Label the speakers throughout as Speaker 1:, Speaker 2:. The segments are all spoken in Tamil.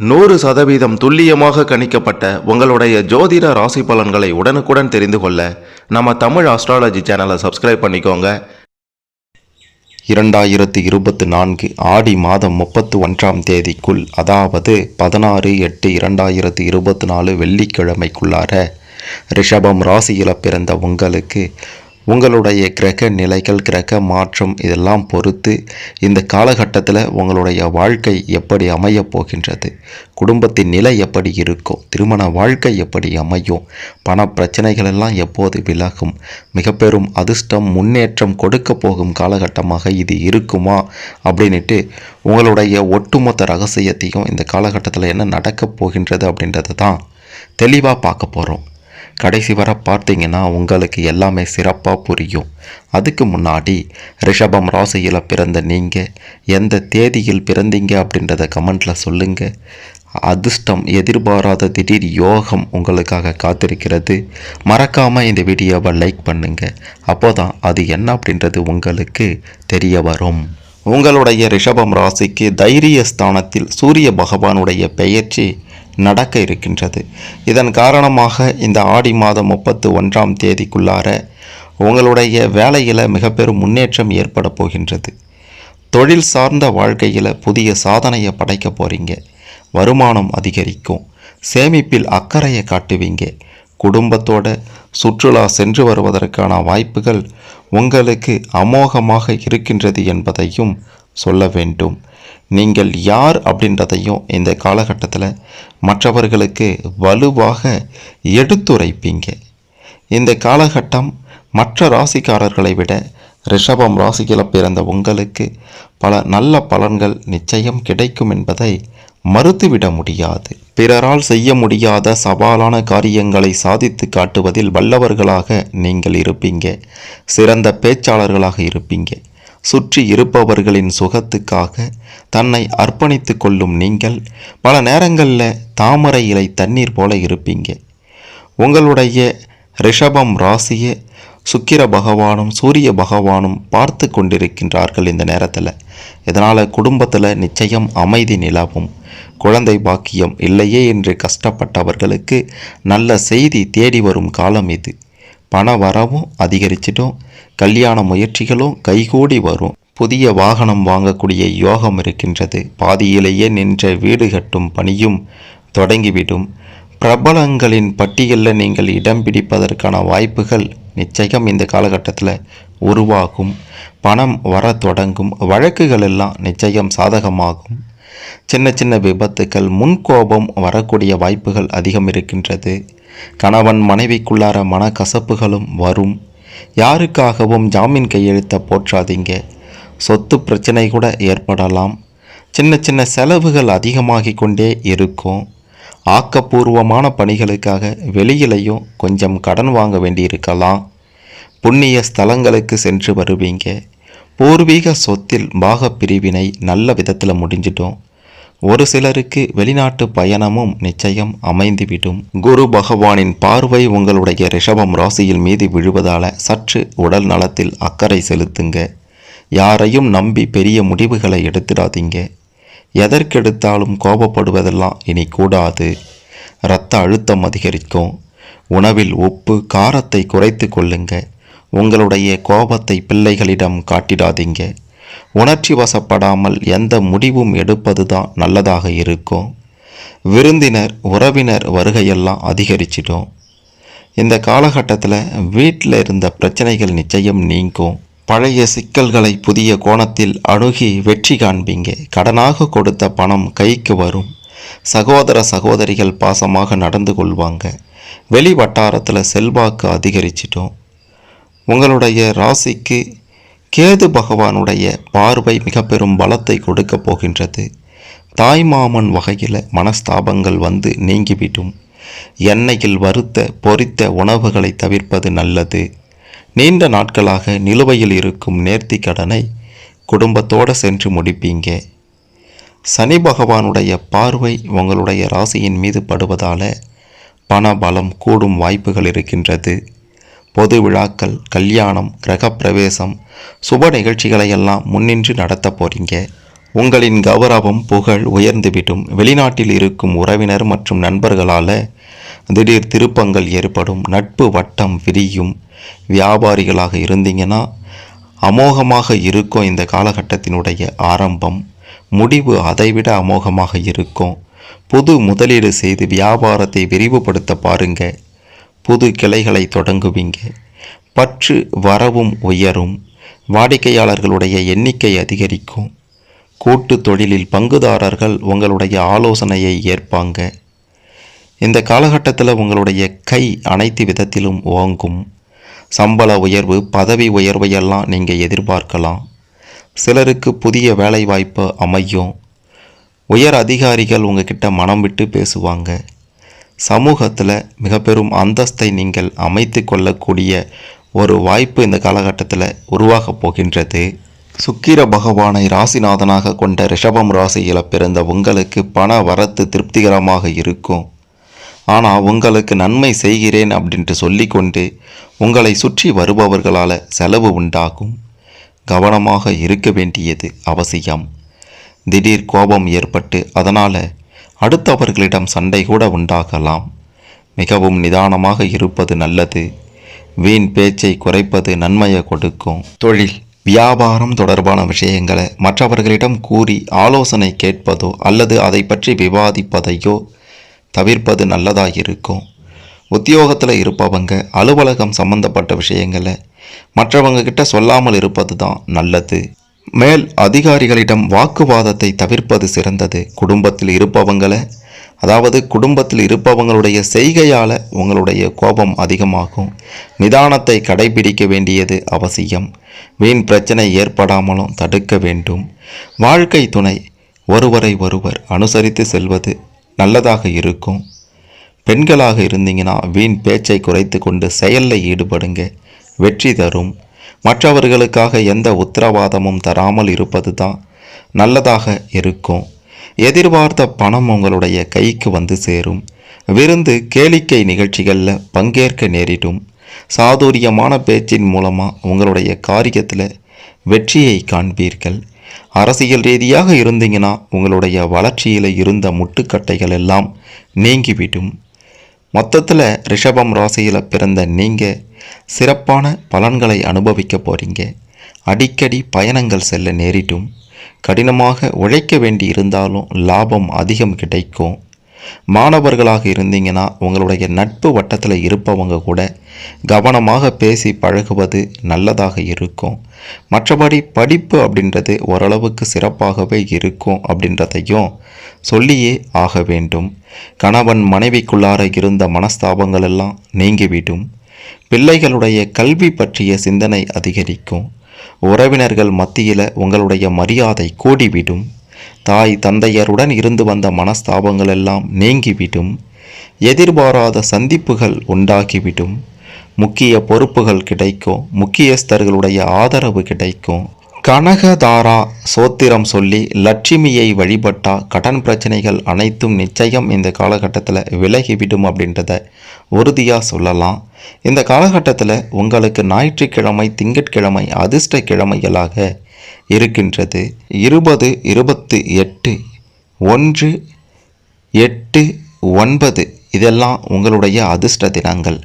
Speaker 1: நூறு சதவீதம் துல்லியமாக கணிக்கப்பட்ட உங்களுடைய ஜோதிட ராசி பலன்களை உடனுக்குடன் தெரிந்து கொள்ள நம்ம தமிழ் அஸ்ட்ராலஜி சேனலை சப்ஸ்கிரைப் பண்ணிக்கோங்க. இரண்டாயிரத்து இருபத்தி நான்கு ஆடி மாதம் முப்பத்து ஒன்றாம் தேதிக்குள் அதாவது பதினாறு எட்டு இரண்டாயிரத்தி இருபத்தி நாலு வெள்ளிக்கிழமைக்குள்ளார ரிஷபம் ராசியில் பிறந்த உங்களுக்கு உங்களுடைய கிரக நிலைகள் கிரக மாற்றம் இதெல்லாம் பொறுத்து இந்த காலகட்டத்தில் உங்களுடைய வாழ்க்கை எப்படி அமையப் போகின்றது? குடும்பத்தின் நிலை எப்படி இருக்கும்? திருமண வாழ்க்கை எப்படி அமையும்? பண பிரச்சனைகள் எல்லாம் எப்போது விலகும்? மிக பெரும் அதிர்ஷ்டம் முன்னேற்றம் கொடுக்க போகும் காலகட்டமாக இது இருக்குமா? அப்படின்ட்டு உங்களுடைய ஒட்டுமொத்த ரகசியத்தையும் இந்த காலகட்டத்தில் என்ன நடக்கப் போகின்றது அப்படின்றது தான் தெளிவாக பார்க்க போகிறோம் கடைசி வர பார்த்தீங்கன்னா உங்களுக்கு எல்லாமே சிறப்பாக புரியும். அதுக்கு முன்னாடி ரிஷபம் ராசியில் பிறந்த நீங்கள் எந்த தேதியில் பிறந்தீங்க அப்படின்றத கமெண்ட்டில் சொல்லுங்கள் அதிர்ஷ்டம் எதிர்பாராத திடீர் யோகம் உங்களுக்காக காத்திருக்கிறது. மறக்காமல் இந்த வீடியோவை லைக் பண்ணுங்கள் அப்போ தான் அது என்ன அப்படின்றது உங்களுக்கு தெரிய வரும். உங்களுடைய ரிஷபம் ராசிக்கு தைரிய ஸ்தானத்தில் சூரிய பகவானுடைய பெயர்ச்சி நடக்க இருக்கின்றது. இதன் காரணமாக இந்த ஆடி மாதம் முப்பத்து ஒன்றாம் தேதிக்குள்ளார உங்களுடைய வேலையில் மிக பெரும் முன்னேற்றம் ஏற்பட போகின்றது. தொழில் சார்ந்த வாழ்க்கையில் புதிய சாதனையை படைக்க போகிறீங்க வருமானம் அதிகரிக்கும். சேமிப்பில் அக்கறையை காட்டுவீங்க. குடும்பத்தோட சுற்றுலா சென்று வருவதற்கான வாய்ப்புகள் உங்களுக்கு அமோகமாக இருக்கின்றது என்பதையும் சொல்ல வேண்டும். நீங்கள் யார் அப்படின்றதையும் இந்த காலகட்டத்தில் மற்றவர்களுக்கு வலுவாக எடுத்துரைப்பீங்க. இந்த காலகட்டம் மற்ற ராசிக்காரர்களை விட ரிஷபம் ராசியில் பிறந்த உங்களுக்கு பல நல்ல பலன்கள் நிச்சயம் கிடைக்கும் என்பதை மறுத்துவிட முடியாது. பிறரால் செய்ய முடியாத சவாலான காரியங்களை சாதித்து காட்டுவதில் வல்லவர்களாக நீங்கள் இருப்பீங்க. சிறந்த பேச்சாளர்களாக இருப்பீங்க. சுற்றி இருப்பவர்களின் சுகத்துக்காக தன்னை அர்ப்பணித்து கொள்ளும் நீங்கள் பல நேரங்களில் தாமரை இலை தண்ணீர் போல இருப்பீங்க. உங்களுடைய ரிஷபம் ராசியை சுக்கிர பகவானும் சூரிய பகவானும் பார்த்து கொண்டிருக்கின்றார்கள் இந்த நேரத்தில். இதனால் குடும்பத்தில் நிச்சயம் அமைதி நிலவும். குழந்தை பாக்கியம் இல்லையே என்று கஷ்டப்பட்டவர்களுக்கு நல்ல செய்தி தேடி வரும் காலம் இது. பண வரவும் அதிகரிச்சிடும். கல்யாண முயற்சிகளும் கைகூடி வரும். புதிய வாகனம் வாங்கக்கூடிய யோகம் இருக்கின்றது. பாதியிலேயே நின்ற வீடு கட்டும் பணியும் தொடங்கிவிடும். பிரபலங்களின் பட்டியலில் நீங்கள் இடம் பிடிப்பதற்கான வாய்ப்புகள் நிச்சயம் இந்த காலகட்டத்தில் உருவாகும். பணம் வர தொடங்கும். வழக்குகள் எல்லாம் நிச்சயம் சாதகமாகும். சின்ன சின்ன விபத்துக்கள் முன்கோபம் வரக்கூடிய வாய்ப்புகள் அதிகம் இருக்கின்றது. கணவன் மனைவிக்குள்ளார மனக்கசப்புகளும் வரும். யாருக்காகவும் ஜாமீன் கையெழுத்த போற்றாதீங்க. சொத்து பிரச்சனை கூட ஏற்படலாம். சின்ன சின்ன செலவுகள் அதிகமாகி கொண்டே இருக்கும். ஆக்கப்பூர்வமான பணிகளுக்காக வெளியிலையும் கொஞ்சம் கடன் வாங்க வேண்டியிருக்கலாம். புண்ணிய ஸ்தலங்களுக்கு சென்று வருவீங்க. பூர்வீக சொத்தில் பாகப்பிரிவினை நல்ல விதத்தில் முடிஞ்சிடும். ஒரு சிலருக்கு வெளிநாட்டு பயணமும் நிச்சயம் அமைந்துவிடும். குரு பகவானின் பார்வை உங்களுடைய ரிஷபம் ராசியில் மீது விழுவதால சற்று உடல் நலத்தில் அக்கறை செலுத்துங்க. யாரையும் நம்பி பெரிய முடிவுகளை எடுத்துடாதீங்க. எதற்கெடுத்தாலும் கோபப்படுவதெல்லாம் இனி கூடாது. இரத்த அழுத்தம் அதிகரிக்கும். உணவில் உப்பு காரத்தை குறைத்து கொள்ளுங்க. உங்களுடைய கோபத்தை பிள்ளைகளிடம் காட்டிடாதீங்க. உணர்ச்சி வசப்படாமல் எந்த முடிவும் எடுப்பது தான் நல்லதாக இருக்கும். விருந்தினர் உறவினர் வருகையெல்லாம் அதிகரிச்சிடும். இந்த காலகட்டத்தில் வீட்டில் இருந்த பிரச்சனைகள் நிச்சயம் நீங்கும். பழைய சிக்கல்களை புதிய கோணத்தில் அணுகி வெற்றி காண்பீங்க. கடனாக கொடுத்த பணம் கைக்கு வரும். சகோதர சகோதரிகள் பாசமாக நடந்து கொள்வாங்க. வெளி வட்டாரத்தில் செல்வாக்கு அதிகரிச்சிட்டோம் உங்களுடைய ராசிக்கு கேது பகவானுடைய பார்வை மிக பெரும் பலத்தை கொடுக்க போகின்றது. தாய்மாமன் வகையில் மனஸ்தாபங்கள் வந்து நீங்கிவிடும். எண்ணெயில் வறுத்த பொரித்த உணவுகளை தவிர்ப்பது நல்லது. நீண்ட நாட்களாக நிலுவையில் இருக்கும் நேர்த்தி கடனை குடும்பத்தோடு சென்று முடிப்பீங்க. சனி பகவானுடைய பார்வை உங்களுடைய ராசியின் மீது படுவதால் பண பலம் கூடும் வாய்ப்புகள் இருக்கின்றது. பொது விழாக்கள் கல்யாணம் கிரகப்பிரவேசம் சுப நிகழ்ச்சிகளை எல்லாம் முன்னின்று நடத்த போறீங்க. உங்களின் கௌரவம் புகழ் உயர்ந்துவிடும். வெளிநாட்டில் இருக்கும் உறவினர் மற்றும் நண்பர்களால் திடீர் திருப்பங்கள் ஏற்படும். நட்பு வட்டம் விரியும். வியாபாரிகளாக இருந்தீங்கன்னா அமோகமாக இருக்கும் இந்த காலகட்டத்தினுடைய ஆரம்பம். முடிவு அதைவிட அமோகமாக இருக்கும். புது முதலீடு செய்து வியாபாரத்தை விரிவுபடுத்த பாருங்கள் புது கிளைகளை தொடங்குவீங்க. பற்று வரவும் உயரும். வாடிக்கையாளர்களுடைய எண்ணிக்கை அதிகரிக்கும். கூட்டு தொழிலில் பங்குதாரர்கள் உங்களுடைய ஆலோசனையை ஏற்பாங்க. இந்த காலகட்டத்தில் உங்களுடைய கை அனைத்து விதத்திலும் ஓங்கும். சம்பள உயர்வு பதவி உயர்வையெல்லாம் நீங்கள் எதிர்பார்க்கலாம். சிலருக்கு புதிய வேலைவாய்ப்பு அமையும். உயர் அதிகாரிகள் உங்ககிட்ட மனம் விட்டு பேசுவாங்க. சமூகத்தில் மிக பெரும் அந்தஸ்தை நீங்கள் அமைத்து கொள்ளக்கூடிய ஒரு வாய்ப்பு இந்த காலகட்டத்தில் உருவாகப் போகின்றது. சுக்கிர பகவானை ராசிநாதனாக கொண்ட ரிஷபம் ராசியில் பிறந்த உங்களுக்கு பண வரத்து திருப்திகரமாக இருக்கும். ஆனால் உங்களுக்கு நன்மை செய்கிறேன் அப்படின்ட்டு சொல்லிக்கொண்டு உங்களை சுற்றி வருபவர்களால் செலவு உண்டாகும். கவனமாக இருக்க வேண்டியது அவசியம். திடீர் கோபம் ஏற்பட்டு அதனால் அடுத்தவர்களிடம் சண்டை கூட உண்டாகலாம். மிகவும் நிதானமாக இருப்பது நல்லது. வீண் பேச்சை குறைப்பது நன்மையை கொடுக்கும். தொழில் வியாபாரம் தொடர்பான விஷயங்களை மற்றவர்களிடம் கூறி ஆலோசனை கேட்பதோ அல்லது அதை பற்றி விவாதிப்பதையோ தவிர்ப்பது நல்லதாக இருக்கும் உத்தியோகத்தில் இருப்பவங்க அலுவலகம் சம்பந்தப்பட்ட விஷயங்களை மற்றவங்க கிட்ட சொல்லாமல் இருப்பது தான் நல்லது. மேல் அதிகாரிகளிடம் வாக்குவாதத்தை தவிர்ப்பது சிறந்தது. குடும்பத்தில் இருப்பவங்களை அதாவது குடும்பத்தில் இருப்பவங்களுடைய செய்கையால் உங்களுடைய கோபம் அதிகமாகும். நிதானத்தை கடைபிடிக்க வேண்டியது அவசியம். வீண் பிரச்சனை ஏற்படாமலும் தடுக்க வேண்டும். வாழ்க்கை துணை ஒருவரை ஒருவர் அனுசரித்து செல்வது நல்லதாக இருக்கும். பெண்களாக இருந்தீங்கன்னா வீண் பேச்சை குறைத்து கொண்டு செயலில் ஈடுபடுங்க. வெற்றி தரும். மற்றவர்களுக்காக எந்த உத்தரவாதமும் தராமல் இருப்பது தான் நல்லதாக இருக்கும். எதிர்பார்த்த பணம் உங்களுடைய கைக்கு வந்து சேரும். விருந்து கேளிக்கை நிகழ்ச்சிகளில் பங்கேற்க நேரிடும். சாதுரியமான பேச்சின் மூலமாக உங்களுடைய காரியத்தில் வெற்றியை காண்பீர்கள். அரசியல் ரீதியாக இருந்தீங்கன்னா உங்களுடைய வளர்ச்சியில் இருந்த முட்டுக்கட்டைகள் எல்லாம் நீங்கிவிடும். மொத்தத்தில் ரிஷபம் ராசியில் பிறந்த நீங்கள் சிறப்பான பலன்களை அனுபவிக்க போகிறீங்க அடிக்கடி பயணங்கள் செல்ல நேரிட்டும் கடினமாக உழைக்க வேண்டி இருந்தாலும் லாபம் அதிகம் கிடைக்கும். மாணவர்களாக இருந்தீங்கன்னா உங்களுடைய நட்பு வட்டத்தில் இருப்பவங்க கூட கவனமாக பேசி பழகுவது நல்லதாக இருக்கும். மற்றபடி படிப்பு அப்படின்றது ஓரளவுக்கு சிறப்பாகவே இருக்கும் அப்படின்றதையும் சொல்லியே ஆக வேண்டும். கணவன் மனைவிக்குள்ளார இருந்த மனஸ்தாபங்கள் எல்லாம் நீங்கிவிடும். பிள்ளைகளுடைய கல்வி பற்றிய சிந்தனை அதிகரிக்கும். உறவினர்கள் மத்தியில் உங்களுடைய மரியாதை கூடிவிடும். தாய் தந்தையருடன் இருந்து வந்த மனஸ்தாபங்கள் எல்லாம் நீங்கிவிடும். எதிர்பாராத சந்திப்புகள் உண்டாகிவிடும். முக்கிய பொறுப்புகள் கிடைக்கும். முக்கியஸ்தர்களுடைய ஆதரவு கிடைக்கும். கனகதாரா சோத்திரம் சொல்லி லட்சுமியை வழிபட்டா கடன் பிரச்சனைகள் அனைத்தும் நிச்சயம் இந்த காலகட்டத்தில் விலகிவிடும் அப்படின்றத உறுதியாக சொல்லலாம். இந்த காலகட்டத்தில் உங்களுக்கு ஞாயிற்றுக்கிழமை திங்கட்கிழமை அதிர்ஷ்ட கிழமைகளாக இருக்கின்றது. இருபது இருபத்து எட்டு ஒன்று எட்டு ஒன்பது இதெல்லாம் உங்களுடைய அதிர்ஷ்ட தினங்கள்.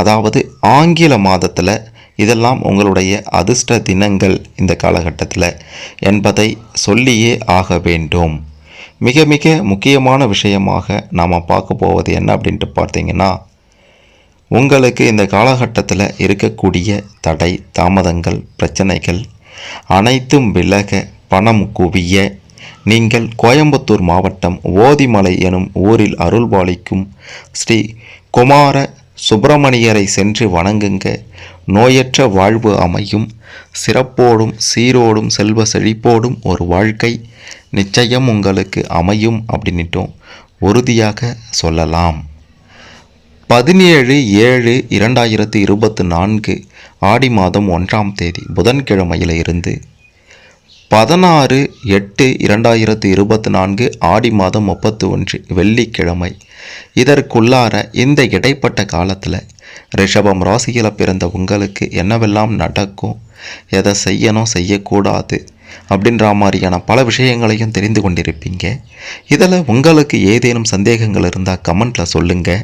Speaker 1: அதாவது ஆங்கில மாதத்தில் இதெல்லாம் உங்களுடைய அதிர்ஷ்ட தினங்கள் இந்த காலகட்டத்தில் என்பதை சொல்லியே ஆக வேண்டும். மிக மிக முக்கியமான விஷயமாக நாம் பார்க்க போவது என்ன அப்படின்ட்டு பார்த்தீங்கன்னா உங்களுக்கு இந்த காலகட்டத்தில் இருக்கக்கூடிய தடை தாமதங்கள் பிரச்சனைகள் அனைத்தும் விலக பணம் குவிய நீங்கள் கோயம்புத்தூர் மாவட்டம் ஓதிமலை எனும் ஊரில் அருள்பாலிக்கும் ஸ்ரீ குமார சுப்பிரமணியரை சென்று வணங்குங்க. நோயற்ற வாழ்வு அமையும். சிறப்போடும் சீரோடும் செல்வ செழிப்போடும் ஒரு வாழ்க்கை நிச்சயம் உங்களுக்கு அமையும் அப்படின்ட்டும் உறுதியாக சொல்லலாம். பதினேழு ஏழு இரண்டாயிரத்து இருபத்து நான்கு ஆடி மாதம் ஒன்றாம் தேதி புதன்கிழமையில் இருந்து பதினாறு எட்டு இரண்டாயிரத்து இருபத்தி நான்கு ஆடி மாதம் முப்பத்து ஒன்று வெள்ளிக்கிழமை. இதற்குள்ளார இந்த இடைப்பட்ட காலத்தில் ரிஷபம் ராசியில் பிறந்த உங்களுக்கு என்னவெல்லாம் நடக்கும் எதை செய்யணும் செய்யக்கூடாது அப்படின்ற மாதிரியான பல விஷயங்களையும் தெரிந்து கொண்டிருப்பீங்க. இதில் உங்களுக்கு ஏதேனும் சந்தேகங்கள் இருந்தால் கமெண்ட்டில் சொல்லுங்கள்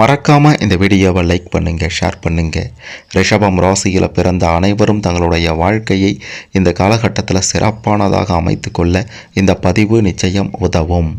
Speaker 1: மறக்காமல் இந்த வீடியோவை லைக் பண்ணுங்கள் ஷேர் பண்ணுங்கள் ரிஷபம் ராசியில் பிறந்த அனைவரும் தங்களுடைய வாழ்க்கையை இந்த காலகட்டத்தில் சிறப்பானதாக அமைத்துக்கொள்ள இந்த பதிவு நிச்சயம் உதவும்.